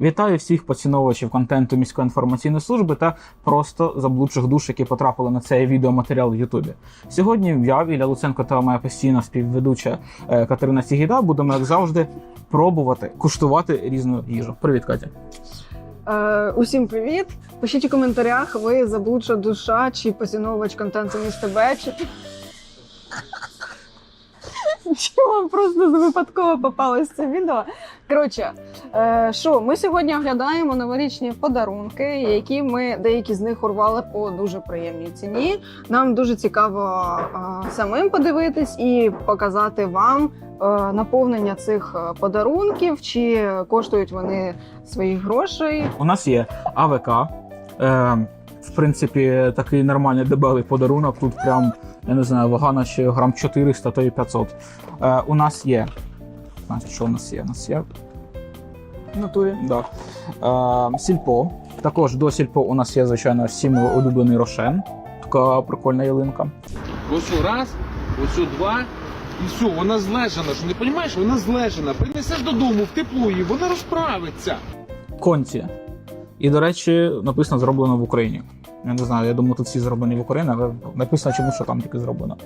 Вітаю всіх поціновувачів контенту міської інформаційної служби та просто заблудших душ, які потрапили на цей відеоматеріал в Ютубі. Сьогодні я, Ілля Луценко та моя постійна співведуча е, Катерина Сігіда будемо, як завжди, пробувати куштувати різну їжу. Привіт, Катя. Е, усім привіт! Пишіть у коментарях, ви заблудша душа чи поціновувач контенту міста Б, чи... вам просто випадково попалось це відео. Коротше, е, що, ми сьогодні оглядаємо новорічні подарунки, які ми деякі з них урвали по дуже приємній ціні. Нам дуже цікаво самим подивитись і показати вам е, наповнення цих е, подарунків, чи коштують вони своїх грошей. У нас є АВК. Е, в принципі, такий нормальний дебелий подарунок. Тут прям, я не знаю, вага наче грам 400, то і 500. Е, у нас є. Значить, що у нас є? У нас є В натурі. Да. Е, сільпо. Також до сільпо у нас є, звичайно, всім улюблений рошен. Така прикольна ялинка. Ось раз, ось два, і все, вона злежана. Що не розумієш, вона злежана. Принесеш додому в тепло її, вона розправиться. Конці. І, до речі, написано зроблено в Україні. Я не знаю, я думаю, тут всі зроблені в Україні, але написано чому, що там тільки зроблено.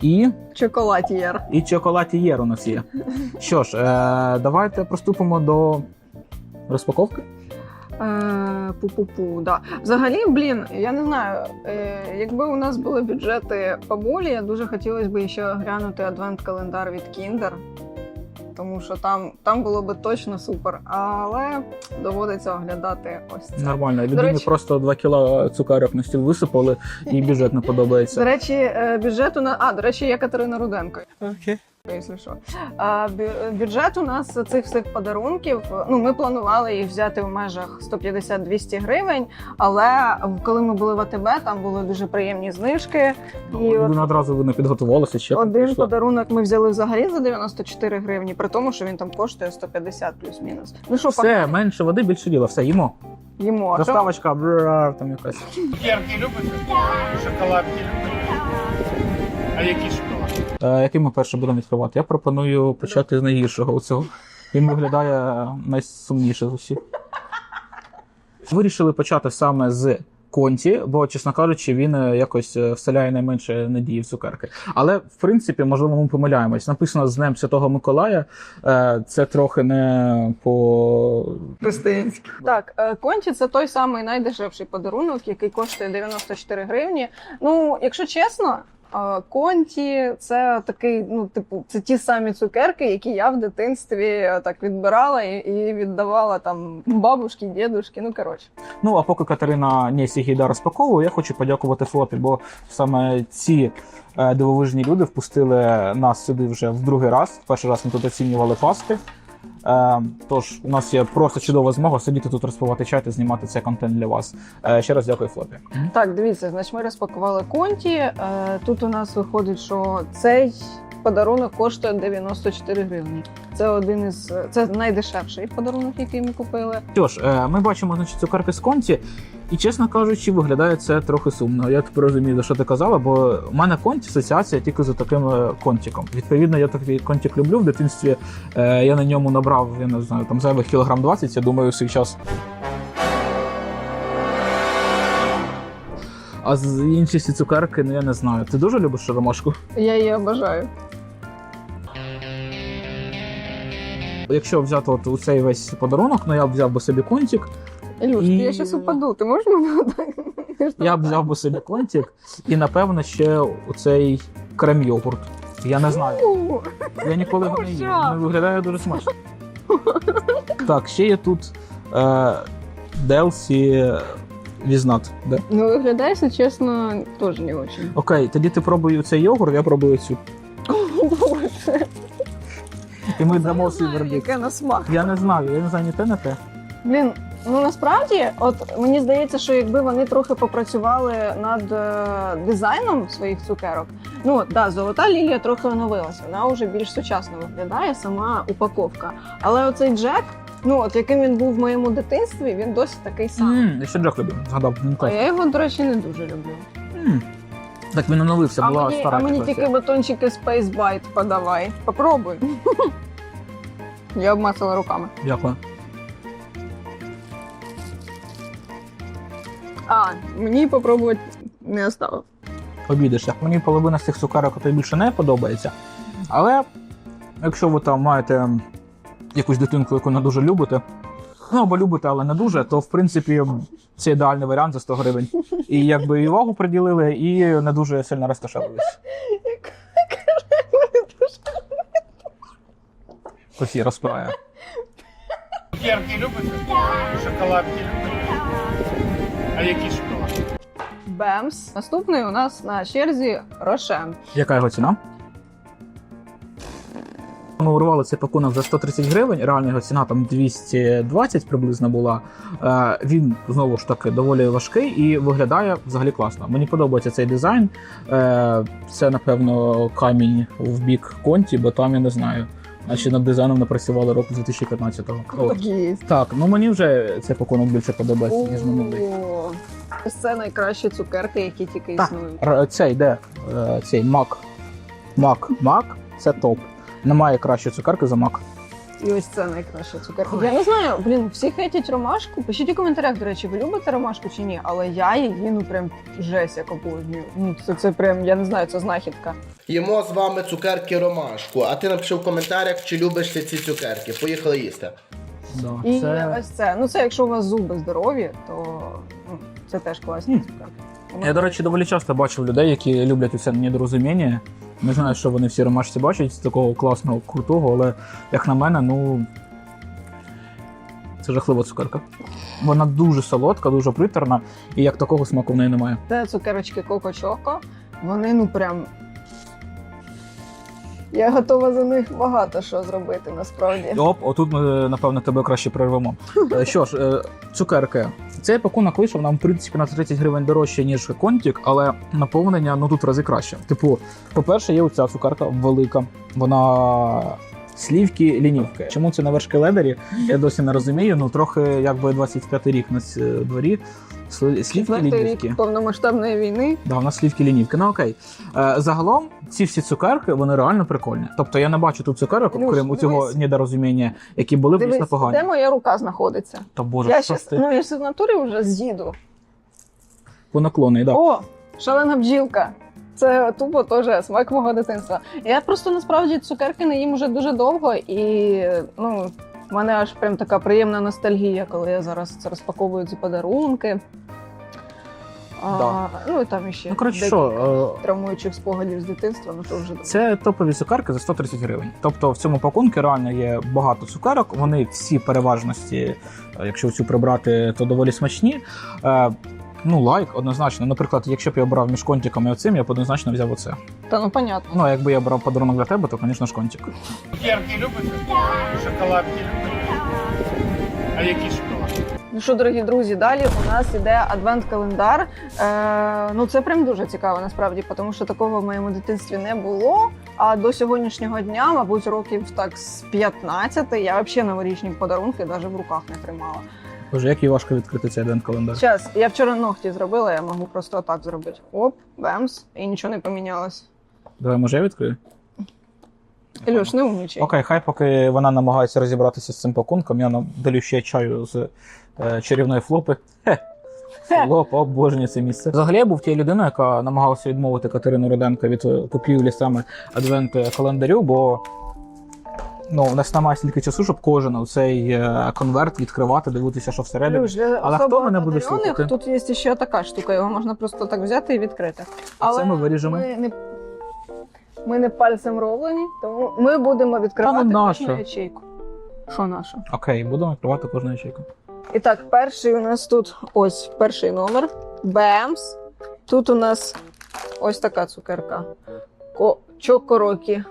І, Чоколад'єр. і чоколадієр у нас є. Що ж, е, давайте приступимо до розпаковки. Е, Пу-пу-пу, да. Взагалі, блін, я не знаю, е, якби у нас були бюджети поболі, я дуже хотілося б ще глянути адвент-календар від Kinder. Тому що там, там було би точно супер. Але доводиться оглядати ось це. Нормально. Людині речі- просто 2 кіла цукерок на стіл висипали, і бюджет не До подобається. речі, бюджету на. А, до речі, є Катерина Руденко. Окей. Якщо що. А, бюджет у нас цих всіх подарунків. Ну, ми планували їх взяти в межах 150-200 гривень, але коли ми були в АТБ, там були дуже приємні знижки. І от одразу не підготувалася, ще один пішла. подарунок ми взяли взагалі за 94 гривні, при тому, що він там коштує 150 плюс-мінус. Ну що, Все, менше води, більше діла. Все, їмо. їмо. Доставочка, бррр, там якась. Цукерки любите? Шоколадки любите? А які шоколадки? Е, який ми перше будемо відкривати? Я пропоную почати з найгіршого у цього. Він виглядає найсумніше з усіх. Вирішили почати саме з Конті, бо, чесно кажучи, він е, якось е, вселяє найменше надії в цукерки. Але в принципі, можливо, ми помиляємось. Написано з Днем Святого Миколая. Це трохи не по Християнський. Так, конті це той самий найдешевший подарунок, який коштує 94 гривні. Ну, якщо чесно. Конті це такий, ну, типу, це ті самі цукерки, які я в дитинстві е, так відбирала і, віддавала там бабушки, дідушки. Ну коротше, Ну, а поки Катерина Нєсігіда розпаковує, я хочу подякувати Флопі, бо саме ці е, дивовижні люди впустили нас сюди вже в другий раз. Перший раз ми тут оцінювали паски. Е, тож, у нас є просто чудова змога сидіти тут розпивати чай та знімати цей контент для вас. Е, ще раз дякую, Флопі. так дивіться, значить, ми розпакували конті. Е, Тут у нас виходить, що цей подарунок коштує 94 гривні. Це один із це найдешевший подарунок, який ми купили. Що ж, е, ми бачимо значить, з конті, і чесно кажучи, виглядає це трохи сумно. Я тепер розумію, за що ти казала, бо в мене конті асоціація тільки за таким е, контиком. Відповідно, я такий контик люблю. В дитинстві е, я на ньому набрав, я не знаю, там зайвих кілограм 20, я думаю, свій час. А з інші ці цукерки, ну я не знаю. Ти дуже любиш ромашку? Я її обожаю. Якщо взяти от у цей весь подарунок, ну я б взяв би собі контик. Ілюшки, І- я щас упаду. Ти можеш мене отак? Я б взяв би собі контик і, напевно, ще оцей крем-йогурт. Я не знаю. Я ніколи його не їв. Виглядає дуже смачно. Так, ще є тут е, Делсі Візнат. Да? Ну, виглядає, якщо чесно, теж не очень. Окей, тоді ти пробуй цей йогурт, я пробую цю. Боже, І ми дамо свій вердикт. яке на смак. Я не знаю, я не знаю ні те, ні те. Блін, ну насправді, от мені здається, що якби вони трохи попрацювали над е, дизайном своїх цукерок, ну от, да, золота лілія трохи оновилася, вона вже більш сучасно виглядає, сама упаковка. Але оцей Джек, Ну, от яким він був в моєму дитинстві, він досі такий сам. Mm, я ще Джек люблю, згадав. Він А я його, до речі, не дуже люблю. М. Так він оновився, була мені, стара. а мені тільки батончики Space Bite подавай. Попробуй. я обмацала руками. Дякую. А, мені попробувати не осталось. Обідешся. Мені половина з цих сукарок тобі більше не подобається. Але якщо ви там маєте ем, якусь дитинку, яку не дуже любите, ну або любите, але не дуже, то в принципі це ідеальний варіант за 100 гривень. І якби і увагу приділили, і не дуже сильно розташовувались. Софія розпирає. Цукерки любите? Шоколадки любите? А які шоколадки? Бемс. Наступний у нас на черзі Рошен. Яка його ціна? Ми урвали цей пакунок за 130 гривень, реальна його ціна там 220 приблизно була. Е, він знову ж таки доволі важкий і виглядає взагалі класно. Мені подобається цей дизайн. Е, це, напевно, камінь в бік конті, бо там я не знаю. Наче над дизайном напрацювали року 2015-го. От. Так, ну мені вже цей пакунок більше подобається, ніж минулий. Це найкращі цукерки, які тільки існують. Р- Цей де е, цей мак. Мак. Мак це топ. Немає кращої цукерки за мак. І ось це найкраща цукерка. Я не знаю, блін, всі хейтять ромашку. Пишіть у коментарях, до речі, ви любите ромашку чи ні, але я її ну прям жесть як обожнюю. Ну це, це прям, я не знаю, це знахідка. Їмо з вами цукерки ромашку. А ти напиши в коментарях, чи любиш ти ці цукерки. Поїхали їсти. Да, І це... ось це. Ну це якщо у вас зуби здорові, то ну, це теж класні цукерки. Я, до речі, доволі часто бачив людей, які люблять усе недорозуміння. Не знаю, що вони всі ромашці бачать з такого класного, крутого, але як на мене, ну. Це жахлива цукерка. Вона дуже солодка, дуже приторна, і як такого смаку в неї немає. Це цукерочки Коко Чоко. Вони ну прям. Я готова за них багато що зробити насправді. Оп, отут ми, напевно, тебе краще прервемо. Е, Що ж, е, цукерки. Цей пакунок вийшов нам, в принципі, на 30 гривень дорожче, ніж контік, але наповнення ну тут рази краще. Типу, по-перше, є оця цукарка велика. Вона. Слівки лінівки. Чому це на вершки ледері? Я досі не розумію. Ну трохи якби 25-й рік на дворі. Слівки лінівки. рік повномасштабної війни. Да, у нас слівки лінівки. Ну окей. Е, загалом ці всі цукерки вони реально прикольні. Тобто я не бачу тут цукерок, Люш, окрім у цього недорозуміння, які були б дійсно погані. де моя рука знаходиться. Та боже, я що щас, ти ну я ж в натурі вже з'їду. по наклони, да. О, шалена бджілка. Це тупо теж смак мого дитинства. Я просто насправді цукерки не їм уже дуже довго, і ну, в мене аж прям така приємна ностальгія, коли я зараз це розпаковую ці подарунки. А, Да. Ну і там іще Ну коротше, що е, травмуючих спогадів з дитинства, ну то вже це топові цукерки за 130 гривень. Тобто в цьому пакунку реально є багато цукерок. Вони всі переважності, е, якщо цю прибрати, то доволі смачні. Ну, лайк, однозначно. Наприклад, якщо б я обрав між контиком і оцим, я б однозначно взяв оце. Та ну понятно. Ну, а якби я брав подарунок для тебе, то, звісно ж, контик. Цукерки любите? Шоколадки любите? А які шоколадки? Ну що, дорогі друзі, далі у нас іде адвент-календар. Е, ну це прям дуже цікаво насправді, тому що такого в моєму дитинстві не було. А до сьогоднішнього дня, мабуть, років так з 15 я взагалі новорічні подарунки навіть в руках не тримала. Боже, як їй важко відкрити цей адвент календар. Зараз, я вчора ногті зробила, я можу просто так зробити. Оп, бемс, і нічого не помінялось. Давай, може, я відкрию? Ілюш, не умнічай. Окей, хай поки вона намагається розібратися з цим пакунком, я надалю ще чаю з е, чарівної флопи. Хе. Флоп, обожнюю це місце. Взагалі я був тією людиною, яка намагалася відмовити Катерину Руденко від е, купівлі саме адвент календарю, бо ну, у нас немає стільки часу, щоб кожен цей конверт відкривати, дивитися, що всередині. Для Але хто мене буде одарених слухати? Тут є ще така штука, його можна просто так взяти і відкрити. А це ми виріжемо. Ми не, ми не пальцем роблені, тому ми будемо відкривати ну кожну ячейку. Що наше? Окей, будемо відкривати кожну ячейку. І так, перший у нас тут ось перший номер. Бемс. Тут у нас ось така цукерка. Ко... Чокорокі.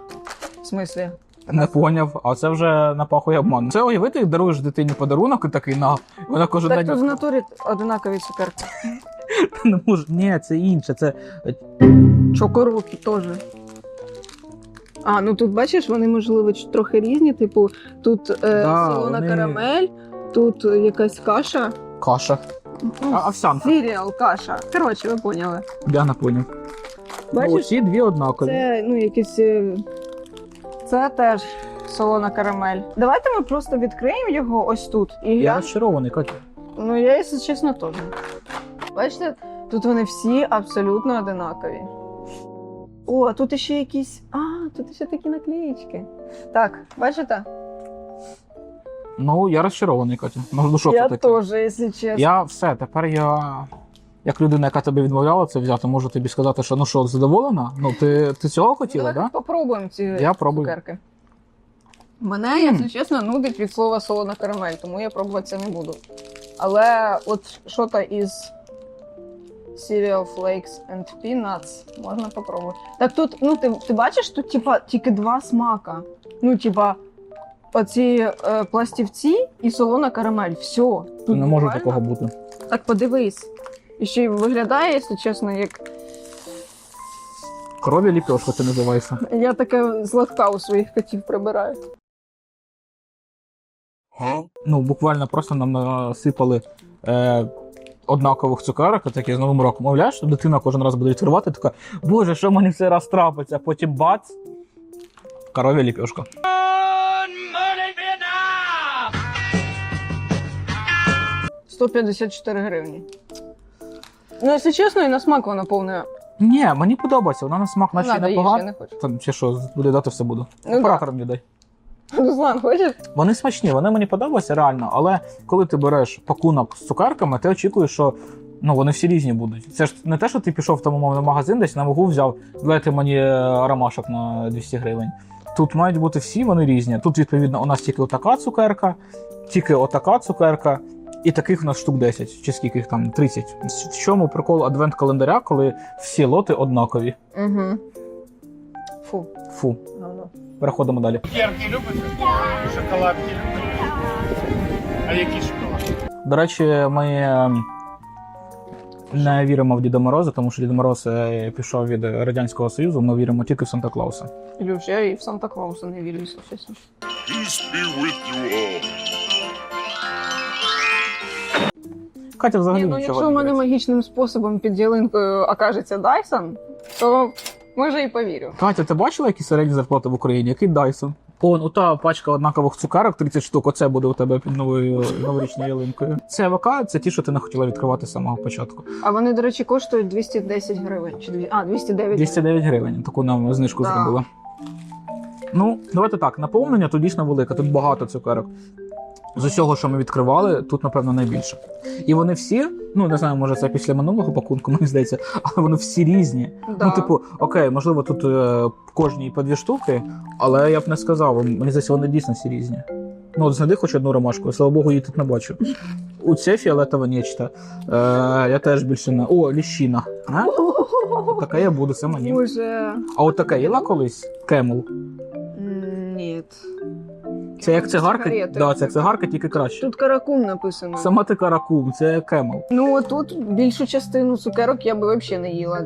В смислі? Не поняв, а це вже напахує обману. Це уявити, даруєш дитині подарунок і такий на вона кожен Так день. тут в натурі одинакові цукерки. не можу. Ні, це інше. Це Чокорокі теж. А, ну тут бачиш, вони можливо трохи різні. Типу, тут е, Да, солона вони- карамель, тут е, якась каша. каша. Ну, А, овсянка. Сіріал, каша. Коротше, ви поняли. Я не поняв. Бачиш, Усі дві однакові. це ну якісь. е, Це теж солона карамель. Давайте ми просто відкриємо його ось тут. І Я я... розчарований, Катя. Ну, я, якщо чесно, теж. Бачите, тут вони всі абсолютно одинакові. О, а тут ще якісь. А, тут ще такі наклеїчки. Так, бачите? Ну, я розчарований, Катя. Ну, ну що я це таке? теж, якщо чесно. Я все, тепер я. Як людина, яка тобі відмовляла це взяти, можу тобі сказати, що ну що, задоволена? Ну, ти, ти цього хотіла, так? Да? попробуємо ці Я пробую. цукерки. Мене, якщо чесно, нудить від слова солона карамель, тому я пробувати це не буду. Але от що-то із Cereal Flakes and Peanuts можна попробувати. Так тут, ну ти, ти бачиш, тут типа тільки два смака. Ну, типа, оці е, пластівці і солона карамель. Все. Тут Не може буквально- такого бути. Так подивись. І ще й виглядає, якщо чесно, як Крові ліпьошка це називається. я таке злегка у своїх котів прибираю. Ну, буквально просто нам насипали е, однакових цукерок, такі з Новим роком. Мовляєш, дитина кожен раз буде відкривати, така, боже, що мені цей раз трапиться, а потім бац. Коров'я ліпьошка. — 154 гривні. Ну, якщо чесно, і на смак вона повна. Ні, мені подобається, вона на смак наче Надо не їй ще погана. не хочу. Там ще що, буде дати все буду. Ну, да. Оператор мені дай. Руслан, хочеш? Вони смачні, вони мені подобаються реально, але коли ти береш пакунок з цукерками, ти очікуєш, що ну, вони всі різні будуть. Це ж не те, що ти пішов там умовно в магазин, десь на вагу взяв, дайте мені е, ромашок на 200 гривень. Тут мають бути всі вони різні. Тут, відповідно, у нас тільки отака цукерка, тільки отака цукерка, і таких у нас штук 10, чи скільки їх там 30. В чому прикол адвент-календаря, коли всі лоти однакові? Угу. Фу. Фу, говно. переходимо далі. Цукерки любите? Шоколадки любите? А які шоколадки? До речі, ми ем, не віримо в Діда Мороза, тому що Дід Мороз е, пішов від Радянського Союзу. Ми віримо тільки в Санта Клауса. Ілюш, я і в Санта Клауса не вірю, якщо чесно. Катя взагалі Ні, ну нічого якщо в мене магічним способом під ялинкою окажеться Дайсон, то може і повірю. Катя, ти бачила, які середні зарплати в Україні? Який Дайсон? О, ну та пачка однакових цукерок, 30 штук. Оце буде у тебе під новою новорічною ялинкою. Це АВК, це ті, що ти не хотіла відкривати з самого початку. А вони, до речі, коштують 210 гривень. Чи дві... А, 209 209 гривень. Таку нам знижку Да. зробили. Ну, давайте так. Наповнення тут дійсно велике, тут багато цукерок. З усього, що ми відкривали, тут, напевно, найбільше. І вони всі, ну не знаю, може це після минулого пакунку, мені здається, але вони всі різні. Да. Ну, типу, окей, можливо, тут е, кожній по дві штуки, але я б не сказав. Мені здається, вони дійсно всі різні. Ну, от знайди хоч одну ромашку, слава Богу, її тут не бачу. У це фіолетове нечто. Е, я теж більше не. О, ліщина. А? Таке я буду, це мені. Боже. А от таке їла колись? Кемел. М, Ні. Це як цигарка? Сигарети. Да, це як цигарка, тільки краще. Тут каракум написано. Сама ти каракум, це кемел. Ну, тут більшу частину цукерок я би взагалі не їла.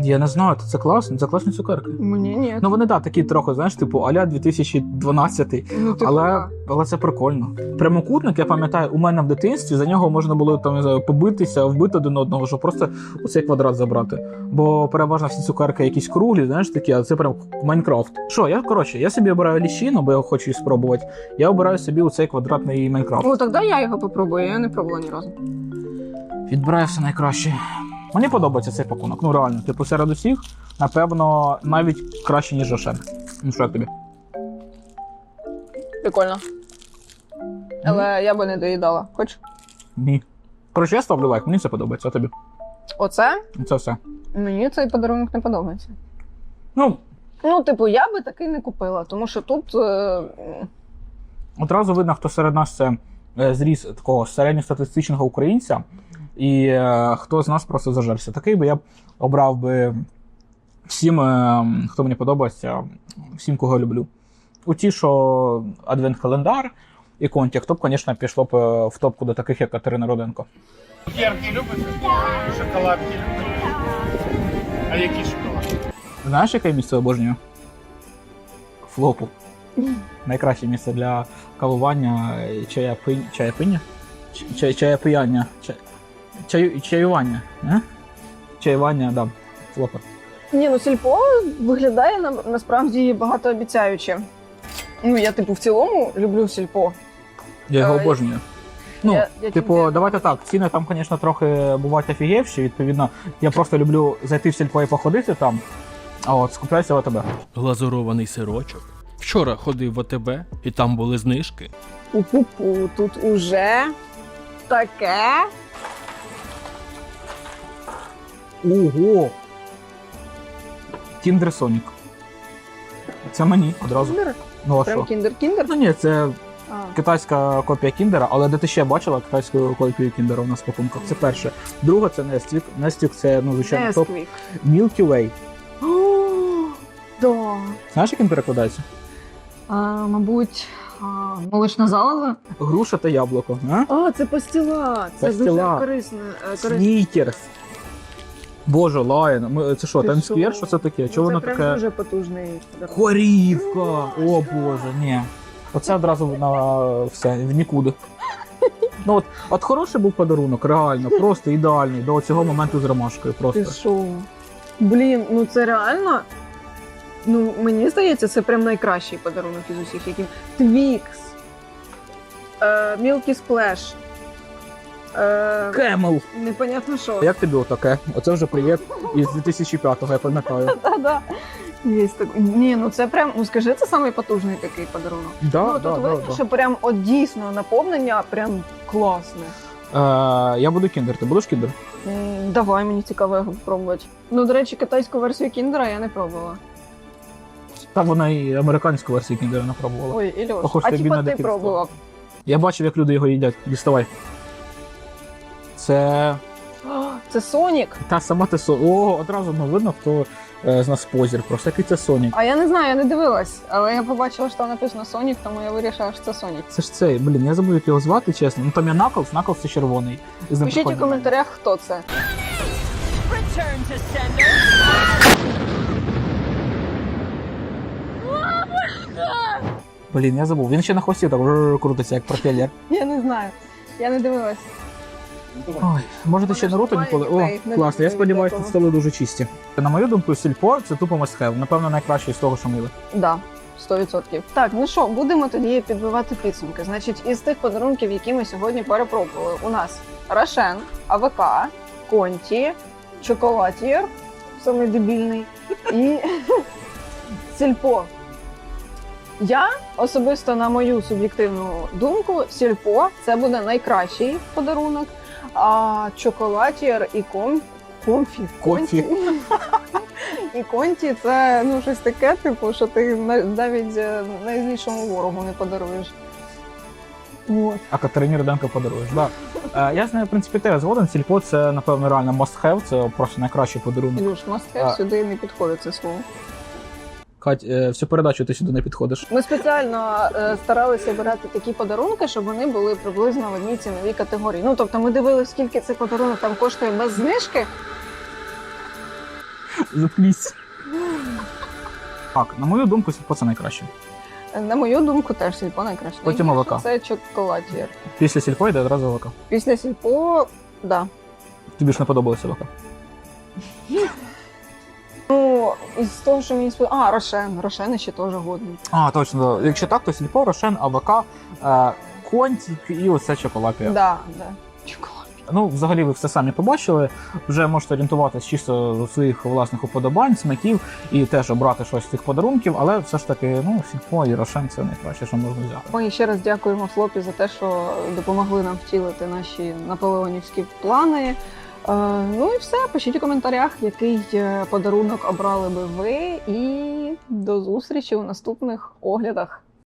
Я не знаю, це класно, це класні цукерки. Мені ні. Ну вони да, такі трохи, знаєш, типу, аля 2012. Ну, типу, Але, да. але це прикольно. Прямокутник, я пам'ятаю, у мене в дитинстві за нього можна було там не знаю, побитися, вбити один одного, щоб просто оцей квадрат забрати. Бо переважно всі цукерки якісь круглі, знаєш такі, а це прям Майнкрафт. Що, я коротше, я собі обираю ліщину, бо я хочу її спробувати. Я обираю собі оцей квадратний Майнкрафт. О, тоді я його попробую, я не пробувала ні разу. Відбираю все найкраще. Мені подобається цей пакунок. Ну реально, типу, серед усіх, напевно, навіть краще, ніж Рошен. Ну що тобі? Прикольно. Але я би не доїдала. Хоч? Ні. Коротше, я ставлю лайк, мені це подобається, а тобі. Оце? Це все. Мені цей подарунок не подобається. Ну, Ну, типу, я би такий не купила, тому що тут. Е... одразу видно, хто серед нас це е, зріс такого середньостатистичного українця, і е, хто з нас просто зажерся. Такий би я б обрав би всім, е, хто мені подобається, всім, кого люблю. У ті, що адвент-календар і контяк, то б, звісно, пішло б е, в топку до таких, як Катерина Руденко. Цукерки любите? Шоколадки любите? А які шоколадки? Знаєш, яке місце обожнюю? Флопу. Найкраще місце для кавування і чаяпи... чаяпиня? Ч- чай- Чаяпияння. Чай... Чаю... Чаювання. Не? Чаювання, да. Флопа. Ні, ну сільпо виглядає на, насправді багатообіцяюче. Ну, я, типу, в цілому люблю сільпо. Я його Ой. обожнюю. Ну, Я- я типу, тільки- давайте так. Ціни там, звісно, трохи бувають офігівші. Відповідно, я просто люблю зайти в сільпо і походити там. А от скупляюся в АТБ. глазурований сирочок. Вчора ходив в АТБ і там були знижки. Пу-пу-пу, тут уже таке. Ого! Кіндер Сонік. Це мені одразу. Кіндер? Ну а Прям що? кіндер-кіндер? Ну ні, це А. китайська копія кіндера, але де ти ще бачила китайську копію кіндера у нас в пакунках? Це перше. Друге, це Нествік. Нествік це, ну, звичайно, топ. Несквік. Milky Way. О, Да. Знаєш, як він перекладається? А, мабуть, а, молочна залоза. Груша та яблуко. А? А, це пастила. Це Пастила. дуже корисне. е, корисне. Снікерс. Боже, лайн. Ми- Це що, Ти Таймсквер? що? Що це таке? Чого це воно прям таке? дуже потужний подарунок. Корівка! О боже, ні. Оце одразу на все, в нікуди. Ну от, от хороший був подарунок, реально, просто ідеальний до цього моменту з ромашкою. Ти Просто. що? Блін, ну це реально. Ну, мені здається, це прям найкращий подарунок із усіх, яким. Твікс. Е, Milky Splash. Е, Кемел. непонятно що. Як тобі отаке? Оце вже привіт із 2005-го, я пам'ятаю. Та-да. Є так. Ні, ну це прям, ну скажи, це самий потужний такий подарунок. Да, ну, да, тут да, видно, да. що прям от дійсно наповнення прям класне. Е, я буду кіндер, ти будеш кіндер? М, Давай, мені цікаво його пробувати. Ну, до речі, китайську версію кіндера я не пробувала. Там вона і американську версію кіндера не пробувала. Ой, Ільош, Похоже, а тобі типа ти дитинство. пробував. Я бачив, як люди його їдять. Діставай. Це Це Сонік. та сама те со. О, одразу ну, видно, хто е, з нас позір. Просто який це Сонік. А я не знаю, я не дивилась, але я побачила, що там написано Сонік, тому я вирішила, що це Сонік. Це ж цей, блін, я забув, як його звати, чесно. Ну там є Наклз, Наклз це червоний. З ним Пишіть у коментарях, хто це. Блін, я забув. Він ще на хвості так крутиться, як пропелер. Я не знаю. Я не дивилась. Ой, може ти ще Наруто ніколи? О, класно, я сподіваюся, тут столи дуже чисті. На мою думку, сільпо це тупо have. Напевно, найкраще з того, що мили. Да. 100%. Так, ну що, будемо тоді підбивати підсумки. Значить, із тих подарунків, які ми сьогодні перепробували, у нас Рошен, АВК, Конті, Чоколатір, самий дебільний, і Сільпо. Я особисто, на мою суб'єктивну думку, Сільпо це буде найкращий подарунок. А чоколатір і ком... комфі. Кофі. І конті це ну щось таке, типу, що ти навіть е, найзлішому ворогу не подаруєш. От. А Катерині Руденко подаруєш. Да. Е, я з нею, в принципі, теж згоден. Сільпо це, напевно, реально must have, це просто найкращий подарунок. Ілюш, must have сюди не підходить це слово. Кать, е, всю передачу ти сюди не підходиш. Ми спеціально е, старалися брати такі подарунки, щоб вони були приблизно в одній ціновій категорії. Ну тобто ми дивилися, скільки цей подарунок там коштує без знижки. Заткнись. Так, на мою думку, сільпо це найкраще. На мою думку, теж сільпо найкраще. Потім АВК. Це чоколатір. Після сільпо йде одразу ВК. Після сільпо, да. Тобі ж не подобалося ВК. Ну, із того, що мені сподобалося. А, Рошен. Рошен ще теж годний. А, точно. да. Якщо так, то сільпо, Рошен, АВК, е, Контік і оце чоколапія. Да, да. Чоколад. Ну, взагалі, ви все самі побачили. Вже можете орієнтуватися чисто з своїх власних уподобань, смаків і теж обрати щось з цих подарунків, але все ж таки, ну, сільпо і Рошен це найкраще, що можна взяти. Ми ще раз дякуємо Флопі за те, що допомогли нам втілити наші наполеонівські плани. Е, ну і все. Пишіть у коментарях, який е, подарунок обрали би ви. І до зустрічі у наступних оглядах.